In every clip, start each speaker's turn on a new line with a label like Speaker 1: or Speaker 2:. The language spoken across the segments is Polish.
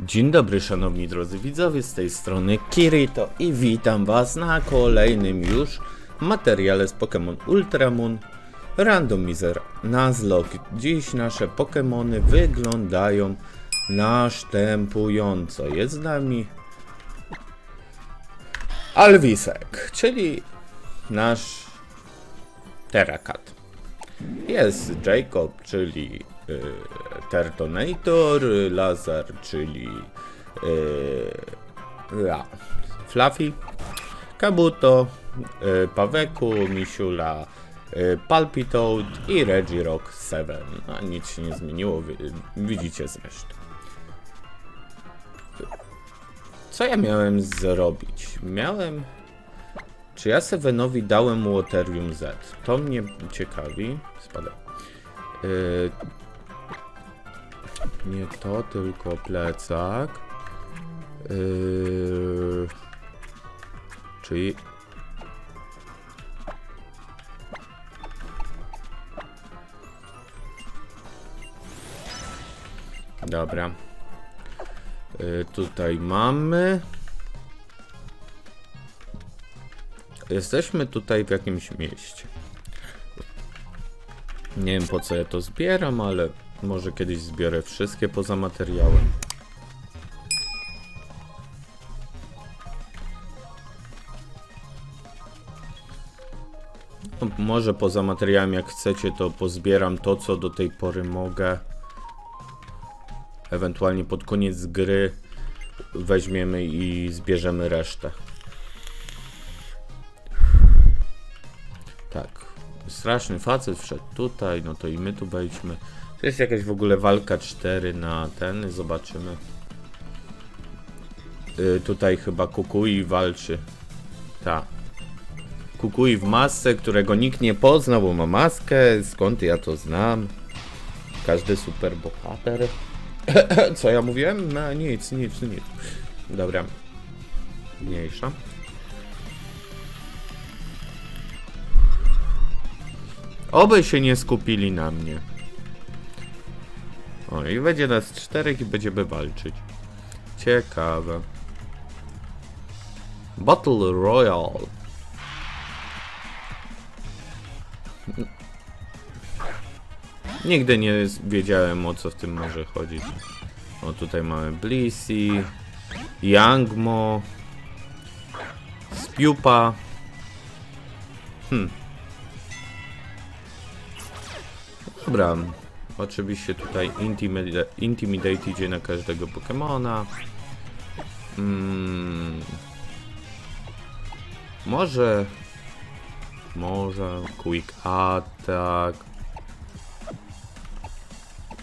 Speaker 1: Dzień dobry szanowni drodzy widzowie, z tej strony Kirito i witam was na kolejnym już materiale z Pokémon Ultramoon Randomizer Nuzlocke. Dziś nasze Pokémony wyglądają następująco. Jest z nami Alwisek, czyli nasz Terrakat. Jest Jacob, czyli Tertonator, Lazar, czyli y, ja, Fluffy, Kabuto, y, Paweku, Misiula, Palpitoad i Regirock 7. No, nic się nie zmieniło, wi- widzicie zresztą. Co ja miałem zrobić? Miałem... Czy ja Sevenowi dałem Waterium Z? To mnie ciekawi. Spadaj. Yy, nie to, tylko plecak. Yy, czyli... Dobra. Yy, tutaj mamy... Jesteśmy tutaj w jakimś mieście. Nie wiem po co ja to zbieram, ale może kiedyś zbiorę wszystkie poza materiałem. No, może poza materiałem jak chcecie to pozbieram to co do tej pory mogę. Ewentualnie pod koniec gry weźmiemy i zbierzemy resztę. Tak. Straszny facet wszedł tutaj, no to i my tu wejdźmy. To jest jakaś w ogóle walka 4 na ten, zobaczymy. Y, tutaj chyba Kukui walczy. Tak. Kukui w masce, którego nikt nie poznał, bo ma maskę. Skąd ja to znam? Każdy super bohater. Co ja mówiłem? No nic, nic, nic. Dobra. Mniejsza. Oby się nie skupili na mnie. O, i będzie nas czterech i będziemy walczyć. Ciekawe. Battle Royale. Nigdy nie wiedziałem o co w tym może chodzić. O, tutaj mamy Blissey, Youngmo, Spiupa. Hmm. Dobra, oczywiście tutaj Intimida Intimidate idzie na każdego Pokemona. Mm. Może... Może Quick Attack.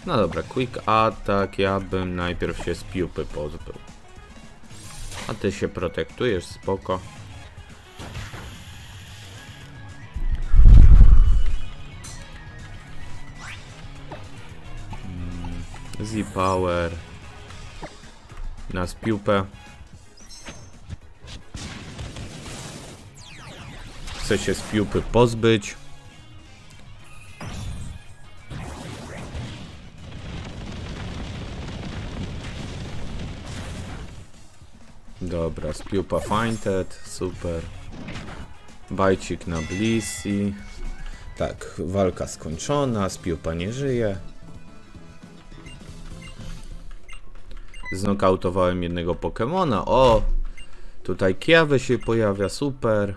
Speaker 1: No dobra, Quick Attack, ja bym najpierw się z piupy pozbył. A ty się protektujesz, spoko. Z-Power na spiupę. Chcę się spiupy pozbyć. Dobra, spiupa Fainted, super. Bajcik na Blissey. Tak, walka skończona, spiupa nie żyje. Znokautowałem jednego Pokemona. O! Tutaj Kiawe się pojawia, super.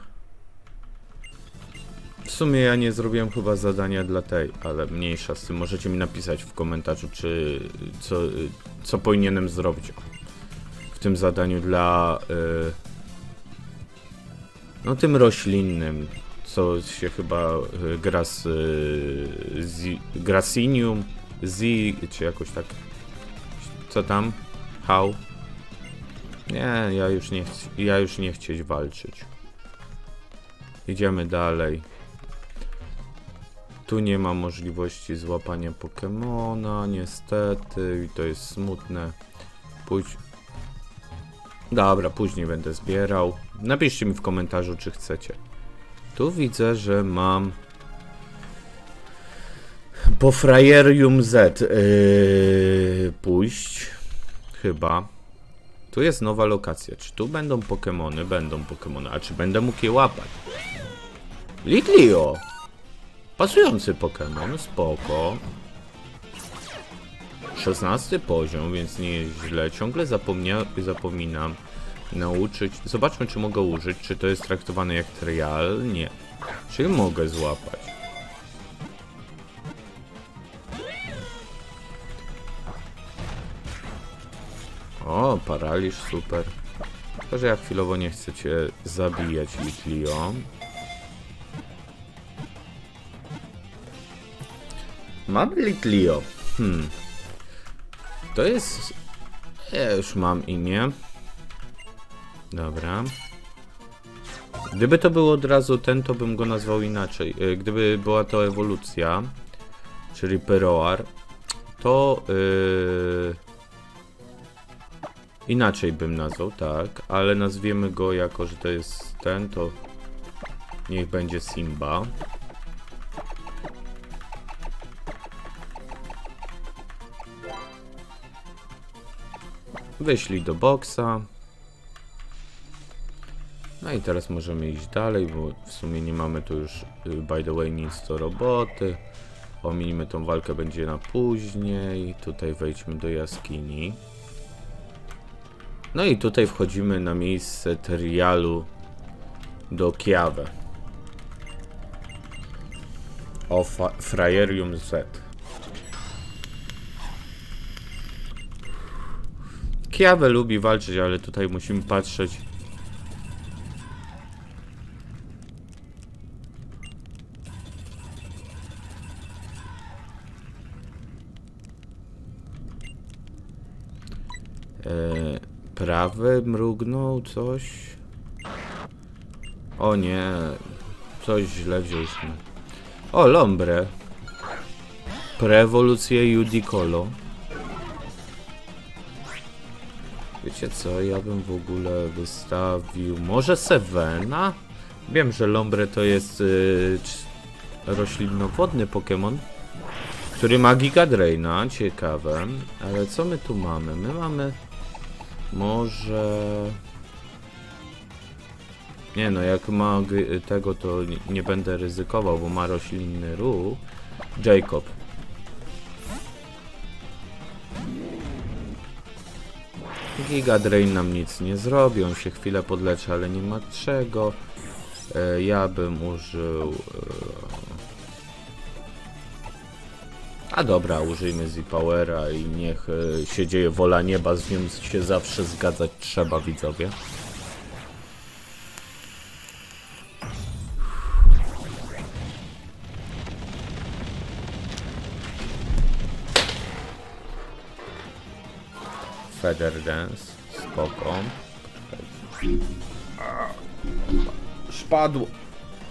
Speaker 1: W sumie ja nie zrobiłem chyba zadania dla tej, ale mniejsza z tym. Możecie mi napisać w komentarzu, czy co, co powinienem zrobić w tym zadaniu dla y, no tym roślinnym, co się chyba y, gra z, y, Z, czy jakoś tak. Co tam? How? Nie, ja już nie, ja już nie chcieć walczyć. Idziemy dalej. Tu nie ma możliwości złapania Pokemona, niestety, i to jest smutne. Pójdź. Dobra, później będę zbierał. Napiszcie mi w komentarzu, czy chcecie. Tu widzę, że mam po Frajerium Z yy, pójść. Chyba. Tu jest nowa lokacja. Czy tu będą Pokemony? Będą Pokemony. A czy będę mógł je łapać? Litlio! Pasujący Pokemon, spoko. 16 poziom, więc nie jest źle. Ciągle zapomnia zapominam nauczyć. Zobaczmy, czy mogę użyć. Czy to jest traktowane jak trial? Nie. Czy mogę złapać? O, paraliż, super. Tylko, że ja chwilowo nie chcę cię zabijać, Litlio. Mam Litlio. Hmm. To jest... Ja już mam imię. Dobra. Gdyby to był od razu ten, to bym go nazwał inaczej. E, Gdyby była to ewolucja, czyli Peroar, to yy, inaczej bym nazwał, tak, ale nazwiemy go jako, że to jest ten, to niech będzie Simba. Wyszli do boksa. No i teraz możemy iść dalej, bo w sumie nie mamy tu już, y, by the way, nic do roboty. Ominimy tą walkę, będzie na później. Tutaj wejdźmy do jaskini. No i tutaj wchodzimy na miejsce Terialu do Kiawę. O Frajerium Z. Kiawę lubi walczyć, ale tutaj musimy patrzeć E, prawy mrugnął coś. O nie, coś źle wzięliśmy. O, Lombre. Prewolucja Judicolo. Wiecie co, ja bym w ogóle wystawił... Może Sevena? Wiem, że Lombre to jest yy, roślinowodny Pokémon, który ma Giga Draina, ciekawe. Ale co my tu mamy? My mamy... Może... Nie no, jak ma tego, to nie, będę ryzykował, bo ma roślinny ruch. Jacob. Giga Drain nam nic nie zrobi, on się chwilę podleczy, ale nie ma czego. E, ja bym użył... A dobra, użyjmy Z-Powera i niech e, się dzieje wola nieba, z nią się zawsze zgadzać trzeba, widzowie. Feather Dance, spoko. Szpadło.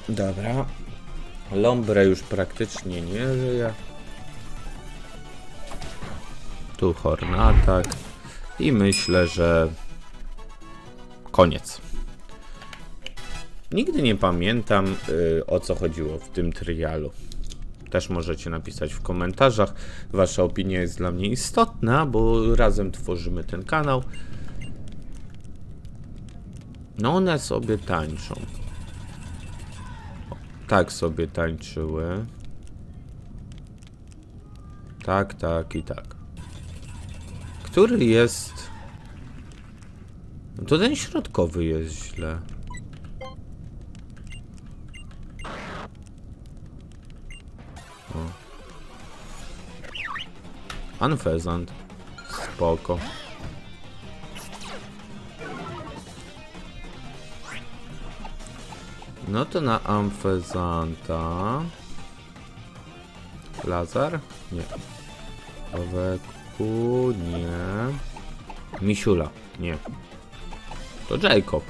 Speaker 1: Dobra. Lombre już praktycznie nie żyje. Tu Hornatak. I myślę, że koniec. Nigdy nie pamiętam y, o co chodziło w tym trialu. Też możecie napisać w komentarzach. Wasza opinia jest dla mnie istotna, bo razem tworzymy ten kanał. No one sobie tańczą. Tak sobie tańczyły. Tak, tak i tak. Który jest... No to ten środkowy jest źle. Unfezant. Spoko. No to na Amfezanta. Lazar? Nie. Nie. Misiula? Nie. To Jacob.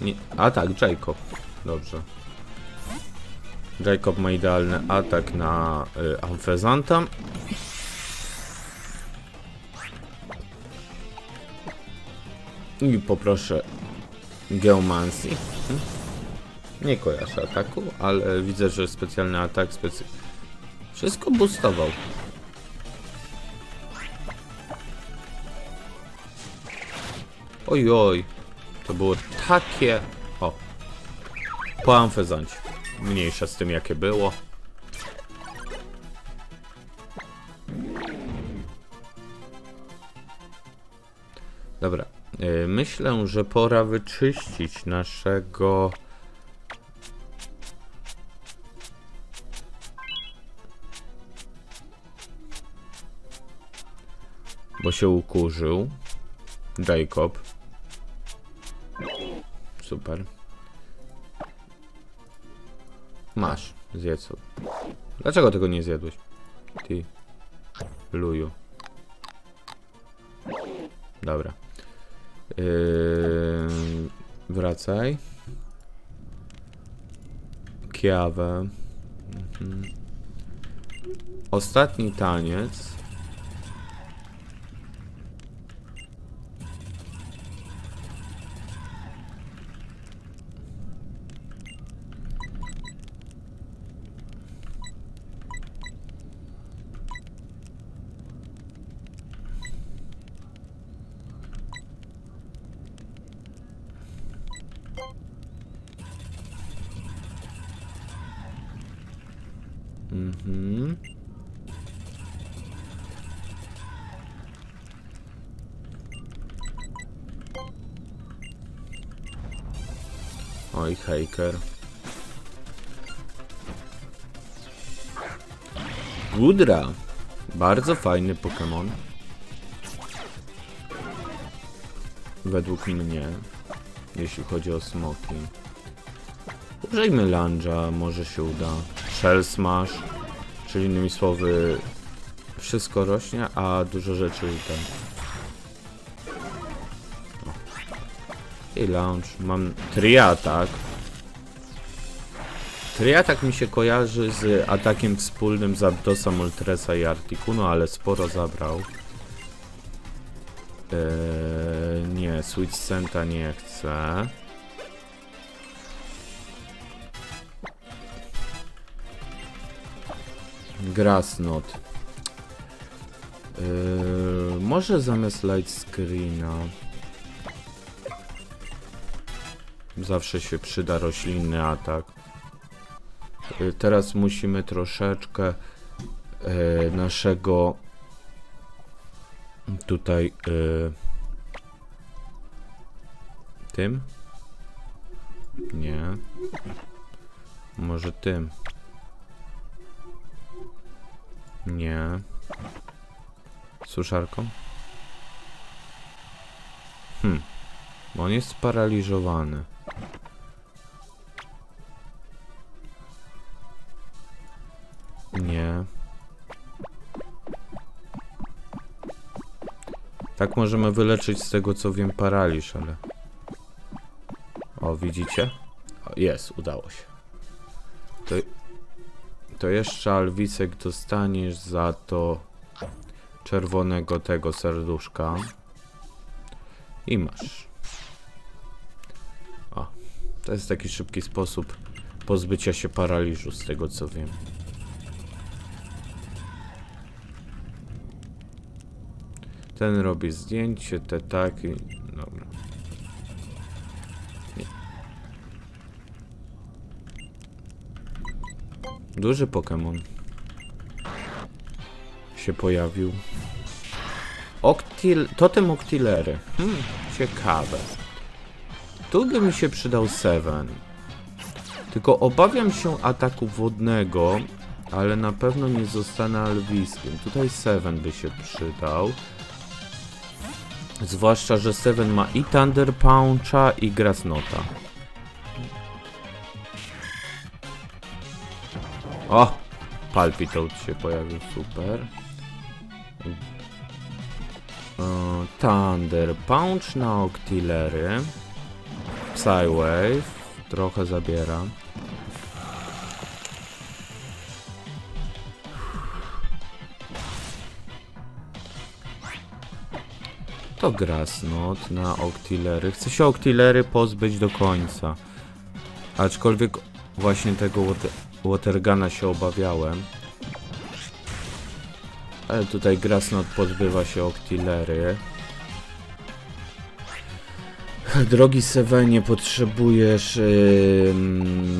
Speaker 1: Nie. A tak, Jacob. Dobrze. Jacob ma idealny atak na y, Amfezanta. I poproszę Geomancy. Nie kojarzę ataku, ale widzę, że specjalny atak specy... Wszystko boostował. Oj, oj. To było takie... O. Po amfezancie. Mniejsza z tym, jakie było. Dobra. y, Myślę, że pora wyczyścić naszego... Bo się ukurzył. Jacob. Super. Masz, zjedz. Dlaczego tego nie zjadłeś? Ty. Luju. Dobra. Yy, wracaj. Kiawę. Mhm. Ostatni taniec. Mhm. Oj, haker. Gudra. Bardzo fajny Pokémon. Według mnie. Jeśli chodzi o smoki. Użyjmy Lanja, może się uda. Shell Smash, czyli innymi słowy wszystko rośnie, a dużo rzeczy ten. I launch. Mam triatak. Triatak mi się kojarzy z atakiem wspólnym Zapdosa, Moltresa i Articuno, ale sporo zabrał. Eee, nie, Switch Senta nie chcę. Grassnot. Yy, może zamiast light screena. Zawsze się przyda roślinny atak. Yy, teraz musimy troszeczkę yy, naszego tutaj yy, tym? Nie. Może tym. Nie. Suszarką? Hm. On jest sparaliżowany. Nie. Tak możemy wyleczyć z tego co wiem paraliż, ale... O, widzicie? Jest, udało się. To to jeszcze Alwisek dostaniesz za to czerwonego tego serduszka. I masz. O, to jest taki szybki sposób pozbycia się paraliżu, z tego co wiem. Ten robi zdjęcie, te tak i... Dobra. Duży Pokémon się pojawił. Octil... Totem Octilery. Hmm, ciekawe. Tu by mi się przydał Seven. Tylko obawiam się ataku wodnego, ale na pewno nie zostanę Alwiskiem. Tutaj Seven by się przydał. Zwłaszcza, że Seven ma i Thunder Puncha i Grassnota. O! Palpitoad się pojawił, super. Thunder Punch na Octillery. Psywave. Trochę zabiera. To Grassnot na Octillery. Chcę się Octillery pozbyć do końca. Aczkolwiek właśnie tego Watergana się obawiałem. Ale tutaj Grassnot pozbywa się Octillery. Drogi Sewenie, potrzebujesz. Yy,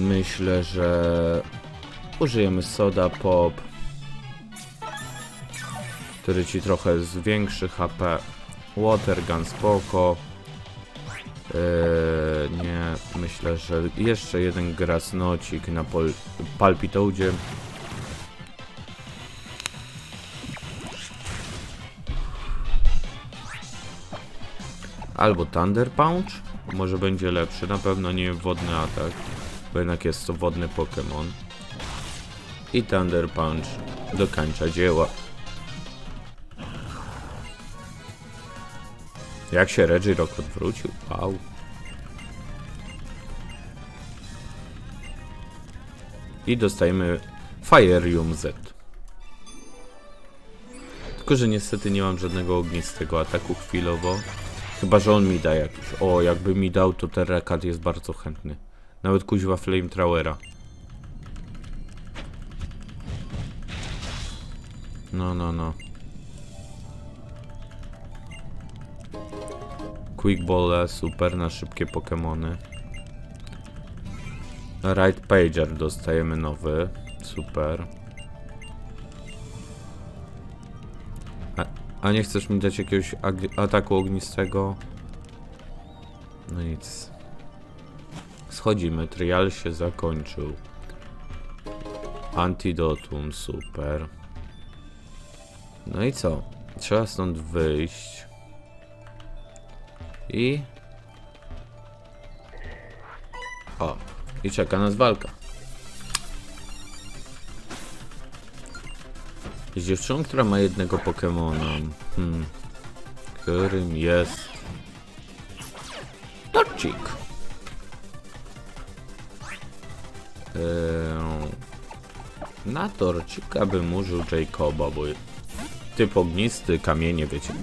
Speaker 1: myślę, że użyjemy soda pop, który ci trochę zwiększy HP. Watergun spoko. Yy, nie, myślę, że jeszcze jeden grasnocik na pol palpitołdzie. Albo Thunder Punch, może będzie lepszy, na pewno nie wodny atak, bo jednak jest to wodny Pokémon. I Thunder Punch dokańcza dzieła. Jak się Regirock odwrócił? Wow. I dostajemy Firium Z. Tylko, że niestety nie mam żadnego ognistego ataku chwilowo. Chyba, że on mi da jakiś. O, jakby mi dał, to Terrakat jest bardzo chętny. Nawet kuźwa Flamethrowera. No, no, no. Quick Ball, super na szybkie Pokémony. Right Pager dostajemy nowy. Super. A, a nie chcesz mi dać jakiegoś ataku ognistego? No nic. Schodzimy. Trial się zakończył. Antidotum, super. No i co? Trzeba stąd wyjść. I... O, i czeka nas walka. Z dziewczyną, która ma jednego Pokemona. Hmm. Którym jest... Torcik. Eee, na Torcika bym użył Jacoba, bo typ ognisty, kamienie, wiecie.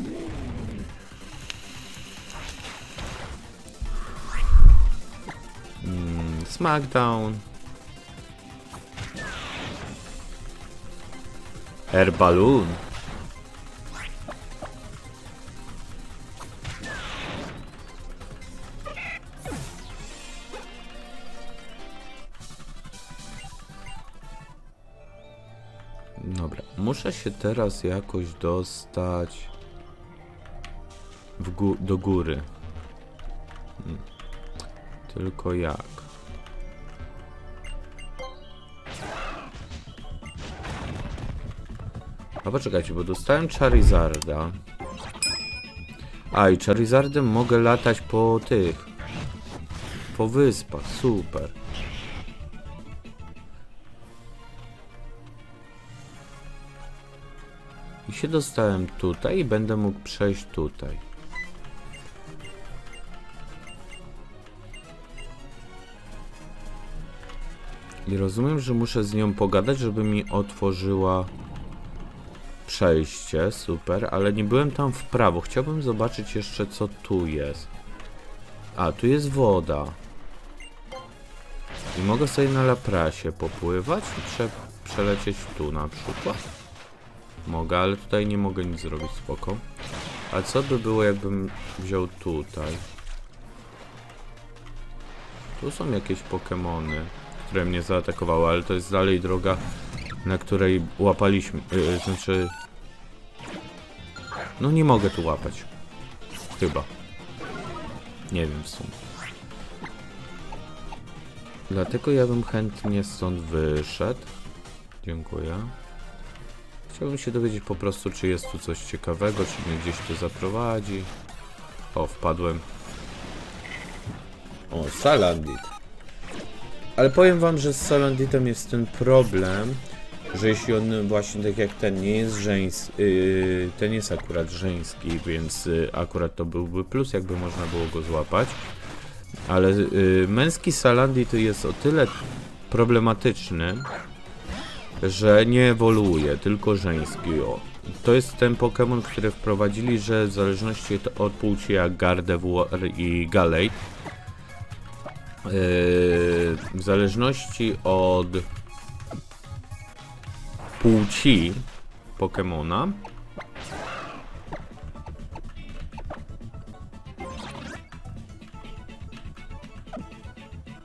Speaker 1: Smackdown. Air Balloon. Dobra, muszę się teraz jakoś dostać gó- do góry. Hmm. Tylko jak? A poczekajcie, bo dostałem Charizarda. A i Charizardem mogę latać po tych. Po wyspach, super. I się dostałem tutaj i będę mógł przejść tutaj. I rozumiem, że muszę z nią pogadać, żeby mi otworzyła przejście, super, ale nie byłem tam w prawo. Chciałbym zobaczyć jeszcze, co tu jest. A, tu jest woda. I mogę sobie na Laprasie popływać i prze przelecieć tu na przykład. Mogę, ale tutaj nie mogę nic zrobić, spoko. A co by było, jakbym wziął tutaj? Tu są jakieś Pokemony, które mnie zaatakowały, ale to jest dalej droga, na której łapaliśmy. Yy, znaczy. No nie mogę tu łapać. Chyba. Nie wiem w sumie. Dlatego ja bym chętnie stąd wyszedł. Dziękuję. Chciałbym się dowiedzieć po prostu, czy jest tu coś ciekawego, czy mnie gdzieś tu zaprowadzi. O, wpadłem. O, Salandit. Ale powiem wam, że z Salanditem jest ten problem, że jeśli on właśnie tak jak ten nie jest żeński, yy, ten jest akurat żeński, więc yy, akurat to byłby plus, jakby można było go złapać. Ale yy, męski Salandit jest o tyle problematyczny, że nie ewoluuje, tylko żeński. O. To jest ten Pokémon, który wprowadzili, że w zależności od płci jak Gardevoir i Galate, Yy, w zależności od płci Pokemona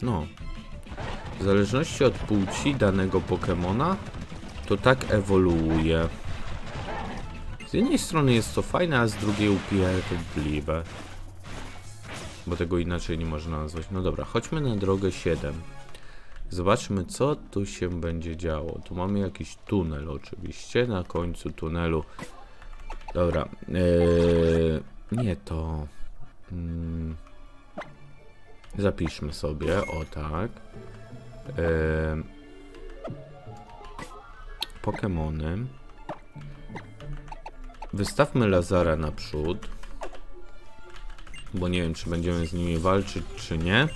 Speaker 1: No. W zależności od płci danego Pokemona, to tak ewoluuje. Z jednej strony jest to fajne, a z drugiej upierdliwe. Bo tego inaczej nie można nazwać. No dobra, chodźmy na drogę 7. Zobaczmy, co tu się będzie działo. Tu mamy jakiś tunel, oczywiście. Na końcu tunelu. Dobra. Yy, nie to. Mm, zapiszmy sobie. O tak. Yy. Wystawmy Lazara naprzód. Bo nie wiem, czy będziemy z nimi walczyć, czy nie.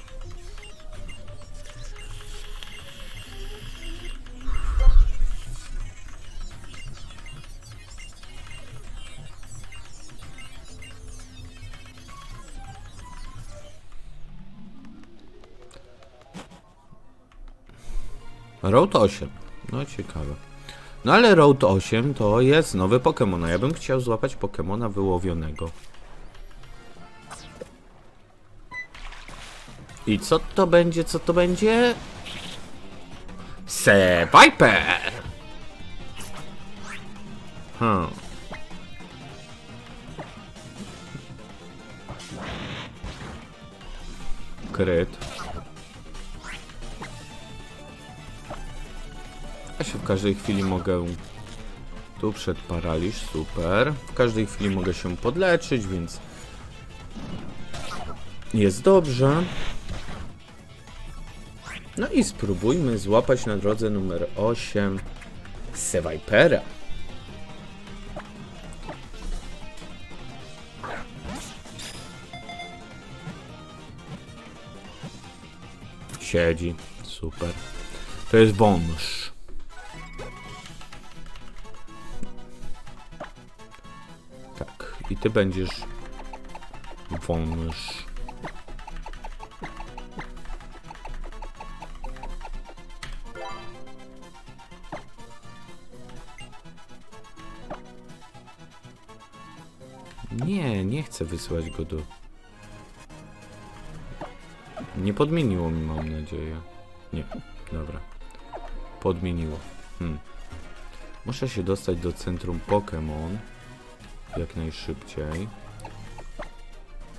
Speaker 1: Road 8. No ciekawe. No ale Road 8 to jest nowy Pokémon. Ja bym chciał złapać Pokemona wyłowionego. I co to będzie, co to będzie? Seviper! Hmm. Kryt. Każdej chwili mogę... Tu przed paraliż, super. W każdej chwili mogę się podleczyć, więc... Jest dobrze. No i spróbujmy złapać na drodze numer 8 Sevipera. Siedzi, super. To jest wąż. Ty będziesz wąż. Nie, nie chcę wysyłać go do... Nie podmieniło mi, mam nadzieję. Nie, dobra. Podmieniło. Hmm. Muszę się dostać do centrum Pokémon jak najszybciej.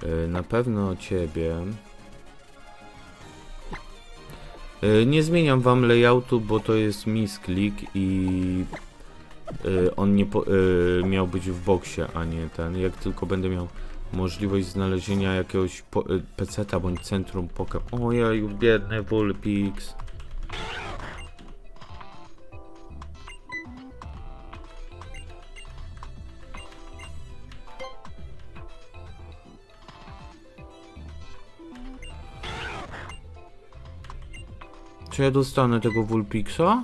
Speaker 1: Yy, Na pewno ciebie. Yy, Nie zmieniam wam layoutu, bo to jest misklik i y, on nie miał być w boksie, a nie ten. Jak tylko będę miał możliwość znalezienia jakiegoś peceta bądź centrum Pokémon. Ojej, biedny Vulpix. Czy ja dostanę tego Vulpixa?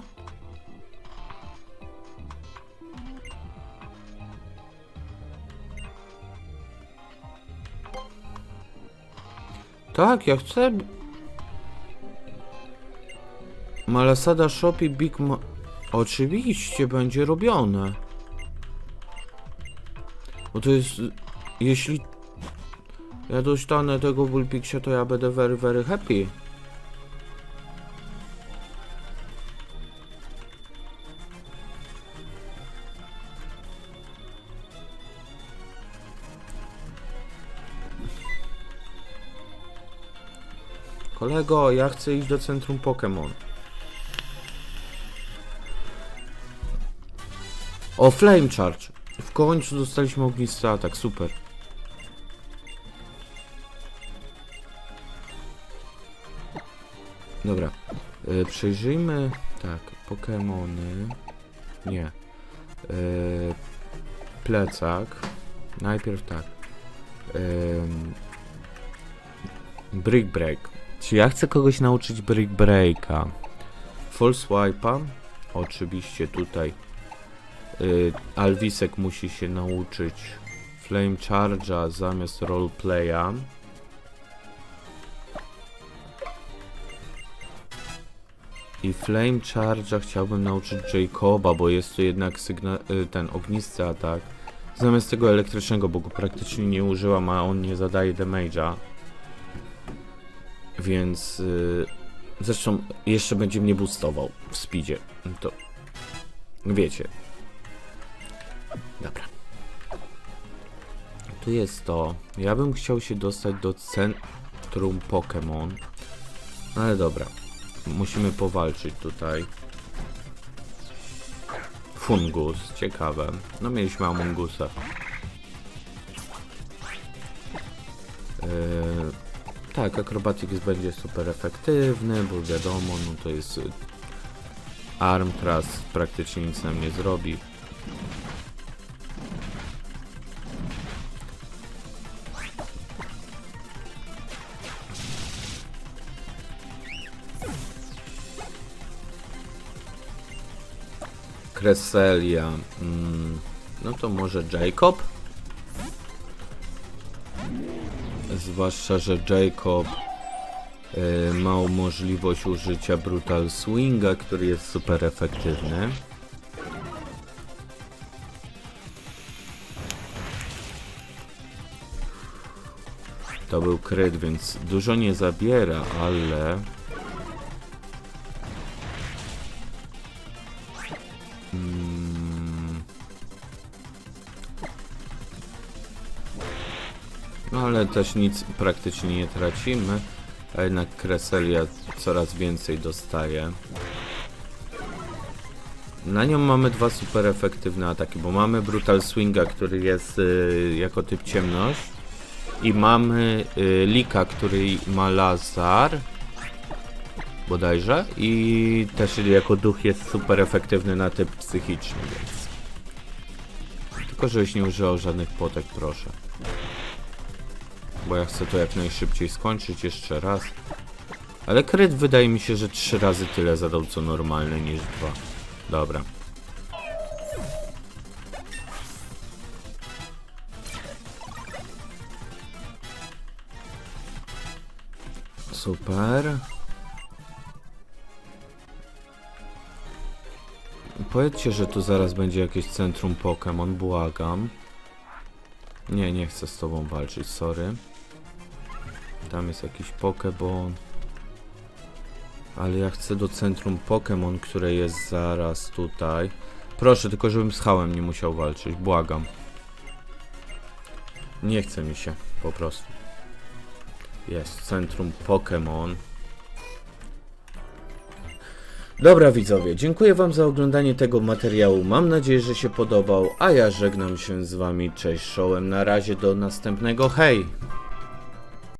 Speaker 1: Tak, ja chcę. Malasada Shop i Big Ma... Oczywiście będzie robione. Bo to jest... Jeśli... Ja dostanę tego Vulpixia, to ja będę very, very happy. Kolego, ja chcę iść do centrum Pokémon. O, Flame Charge. W końcu dostaliśmy ognisty atak, super. Dobra. E, przejrzyjmy. Tak, Pokémony. Nie. E, plecak. Najpierw tak. Em, Brick Break. Czy ja chcę kogoś nauczyć Brick Breaka? False Wipe'a. Oczywiście tutaj y, Alwisek musi się nauczyć Flame Charge'a zamiast Roleplaya. I Flame Charge'a chciałbym nauczyć Jacoba, bo jest to jednak y, ten ognisty atak. Zamiast tego elektrycznego, bo go praktycznie nie użyłam, a on nie zadaje damage'a. Więc y, zresztą jeszcze będzie mnie boostował w speedzie. To wiecie. Dobra. Tu jest to. Ja bym chciał się dostać do centrum Pokémon. Ale dobra. Musimy powalczyć tutaj. Fungus, ciekawe. No mieliśmy Amongusa. Yy, tak, Acrobatics będzie super efektywny, bo wiadomo, no to jest... y, Arm teraz praktycznie nic nam nie zrobi. Kreselia. Mm, no to może Jacob? Zwłaszcza, że Jacob y, ma możliwość użycia Brutal Swinga, który jest super efektywny. To był kryt, więc dużo nie zabiera, ale... ale też nic praktycznie nie tracimy, a jednak Kreselia coraz więcej dostaje. Na nią mamy dwa super efektywne ataki, bo mamy Brutal Swinga, który jest y, jako typ ciemność i mamy y, Lika, który ma Lazar bodajże i też jako duch jest super efektywny na typ psychiczny, więc tylko żebyś nie używał żadnych potek, proszę. Bo ja chcę to jak najszybciej skończyć jeszcze raz. Ale kryt wydaje mi się, że trzy razy tyle zadał co normalny niż dwa. Dobra. Super. Powiedzcie, że tu zaraz będzie jakieś centrum Pokémon, błagam. Nie, nie chcę z tobą walczyć, sorry. Tam jest jakiś Pokébon. Ale ja chcę do centrum Pokémon, które jest zaraz tutaj. Proszę, tylko żebym z Hałem nie musiał walczyć, błagam. Nie chce mi się, po prostu. Jest centrum Pokémon. Dobra widzowie, dziękuję wam za oglądanie tego materiału. Mam nadzieję, że się podobał, a ja żegnam się z wami. Cześć, czołem. Na razie do następnego. Hej!